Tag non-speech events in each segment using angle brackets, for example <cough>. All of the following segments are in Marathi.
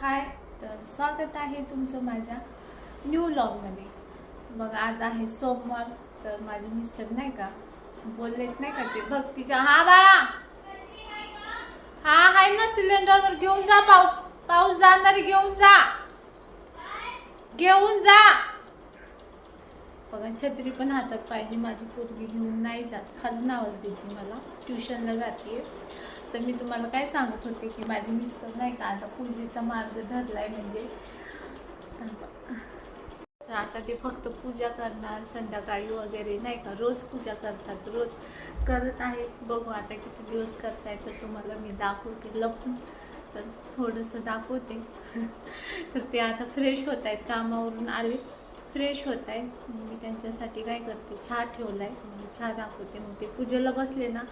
हाय तर स्वागत आहे तुमचं माझ्या न्यू लॉगमध्ये मग आज आहे सोमवार तर माझे मिस्टर नाही का बोललेत नाही का ते भक्तीच्या हा बाळा! हा आहे ना सिलेंडरवर घेऊन जा पाऊस पाऊस जाणार घेऊन जा. घेऊन जा. बघा छत्री पण हातात पाहिजे माझी पोरगी घेऊन नाही जात खाली नावच देते मला ट्युशनला जाते तर मी तुम्हाला काय सांगत होते की माझे मिस्टर नाही का आता पूजेचा मार्ग धरला आहे म्हणजे. तर आता ते फक्त पूजा करणार संध्याकाळी वगैरे नाही का रोज पूजा करतात रोज करत आहेत बघू आता किती दिवस करताय तर तुम्हाला मी दाखवते लपून. तर थोडंसं दाखवते. तर ते आता फ्रेश होत आहेत कामावरून आले. फ्रेश होत आहे. मी त्यांच्यासाठी काय करते? चहा ठेवला आहे. तुम्हाला चहा दाखवते. मग ते पूजेला बसले ना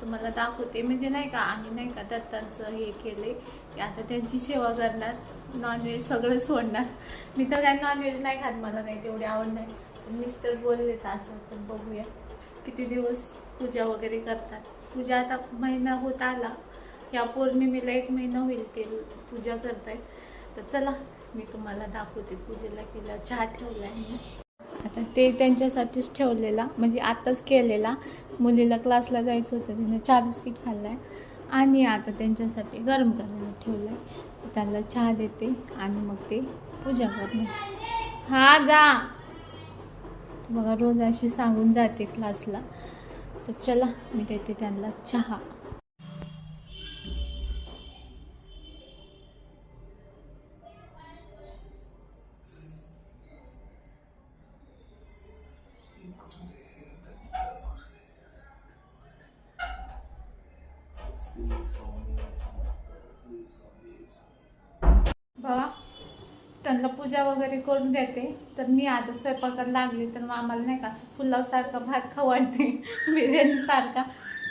तुम्हाला दाखवते. म्हणजे नाही का आम्ही नाही का दत्तांचं हे केले की आता त्यांची सेवा करणार. नॉनव्हेज सगळं सोडणार. मी तर काय नॉनव्हेज नाही खात. मला काही तेवढी आवड नाही. मिस्टर बोलले तर असं तर बघूया. किती दिवस पूजा वगैरे करतात. पूजा आता महिना होत आला. या पौर्णिमेला एक महिना होईल ते पूजा करतायत. तर चला मी तुम्हाला दाखवते. पूजेला केला चहा ठेवला आहे. मी आता ते त्यांच्यासाठीच ठेवलेला म्हणजे आत्ताच केलेला. मुलीला क्लासला जायचं होतं तिने चहा बिस्किट खाल्ला आहे आणि आता त्यांच्यासाठी गरम करायला ठेवलं आहे त्यांना चहा देते आणि मग ते पूजा करणे. हा जा. बघा रोज अशी सांगून जाते क्लासला. तर चला मी देते त्यांना चहा. बाबा त्यांना पूजा वगैरे करून देते. तर मी आता स्वयंपाकाला लागली तर मग आम्हाला नाही का असं पुलावसारखा भात खाऊ वाटते. <laughs> बिर्याणीसारखा.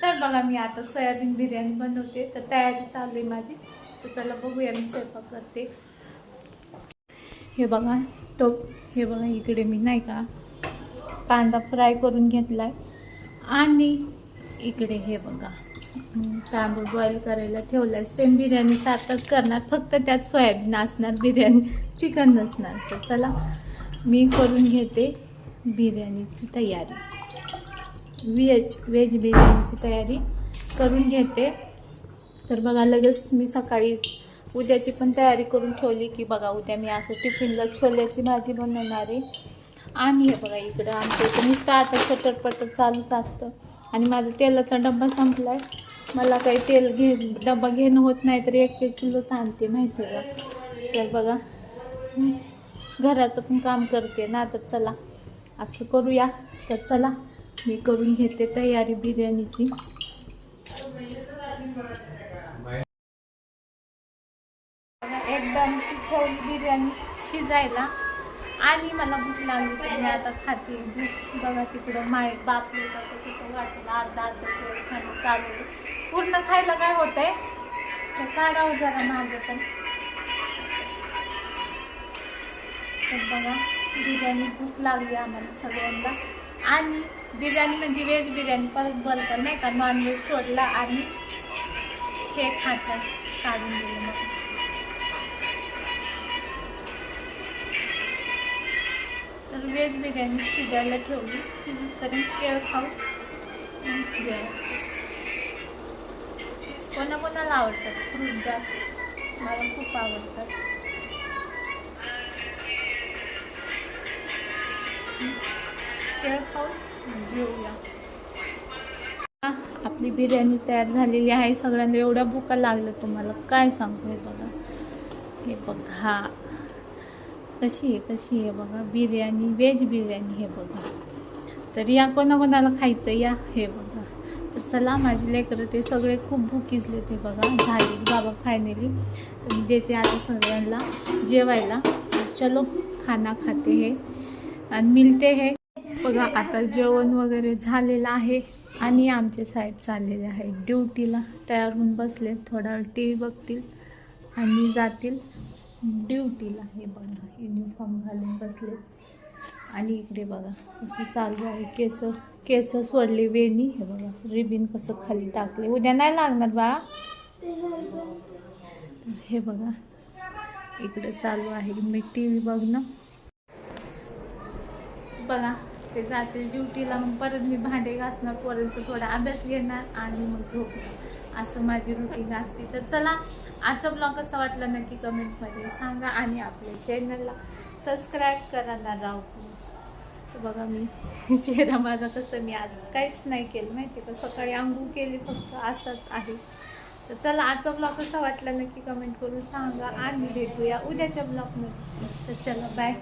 तर बघा मी आता सोयाबीन बिर्याणी बनवते. तर तयारी चालू आहे माझी. तर चला बघूया मी स्वयंपाक करते. हे बघा तो हे बघा इकडे मी नाही का कांदा फ्राय करून घेतला आहे आणि इकडे हे बघा तांदूळ बॉईल करायला ठेवला आहे सेम बिर्याणी सारखंच करणार. फक्त त्यात सोयाबीन असणार. बिर्याणी चिकन नसणार. तर चला मी करून घेते बिर्याणीची तयारी. व्हेज व्हेज बिर्याणीची तयारी करून घेते. तर बघा लगेच मी सकाळी उद्याची पण तयारी करून ठेवली की बघा उद्या मी असं टिफिनला छोल्याची भाजी बनवणार आहे. आणि बघा इकडं आमच्या इथं नुसतं आता चटरपटर चालूच असतं. आणि माझा तेलाचा डब्बा संपला आहे मला काही तेल घे डबा घेणं होत नाही तर एक एक किलोच आणते माहिती आहे का? तर बघा. घराचं पण काम करते ना तर चला. असं करूया. तर चला मी करून घेते तयारी बिर्याणीची. एकदम ठेवली बिर्याणी शिजायला. आणि मला भूक लागली तर मी आता खाते. भूक बघा तिकडं माय बाप लोकांचं कसं वाटलं अर्धा अर्धा खाणं चालू पूर्ण खायला काय होतंय? ते काढावं जरा माझं पण. तर बघा बिर्याणी भूक लागली आम्हाला सगळ्यांना. आणि बिर्याणी म्हणजे व्हेज बिर्याणी परत बोलतात नाही का? नॉनव्हेज सोडला आणि हे खात आहे काढून दिलं मग. तर व्हेज बिर्याणी शिजायला ठेवली. शिजूसपर्यंत केळ खाऊ. कोणा कोणाला आवडतात? फ्रूट जास्त. मला खूप आवडतात. केळ खाऊ? घेऊया. आपली बिर्याणी तयार झालेली आहे. सगळ्यांना एवढ्या भुका लागलं तुम्हाला. काय सांगू हे बघा. हे बघा. कशी आहे कशी आहे बघा. बिर्याणी व्हेज बिर्याणी हे बघा. तर या कोणाकोणाला खायचं या? हे बघा. तर चला माझे लेकरं ते सगळे खूप भुकीजले ते बघा. झाले. बाबा फायनली तर मी देते आता सगळ्यांना जेवायला. चलो खाना खाते हे. आणि मिळते हे. बघा आता जेवण वगैरे झालेलं आहे आणि आमचे साहेब चाललेले आहेत ड्युटीला. तयार होऊन बसले. थोडा वेळ टी व्ही बघतील आणि जातील. ड्युटीला हे बघा युनिफॉर्म घालून बसले. आणि इकडे बघा असं चालू आहे केस केस सोडले वेणी हे बघा रिबिन कसं खाली टाकले. उद्या नाही लागणार बाळा हे बघा इकडे चालू आहे मी टी व्ही बघणं. बघा ते जाते ड्युटीला मग परत मी भांडे घासणार पोरांचा थोडा अभ्यास घेणार आणि मग झोपणार. असं माझी रुटीन असते. तर चला आजचा ब्लॉग कसा वाटला नक्की कमेंटमध्ये सांगा आणि आपल्या चॅनलला सबस्क्राईब करायला ना राव प्लीज तर बघा मी <laughs> चेहरा माझा कसं मी आज काहीच नाही केलं माहिती का? सकाळी आंघोळ केली फक्त असंच आहे. तर चला आजचा ब्लॉग कसा वाटला नक्की कमेंट करून सांगा आणि भेटूया उद्याच्या ब्लॉगमध्ये तर चला बाय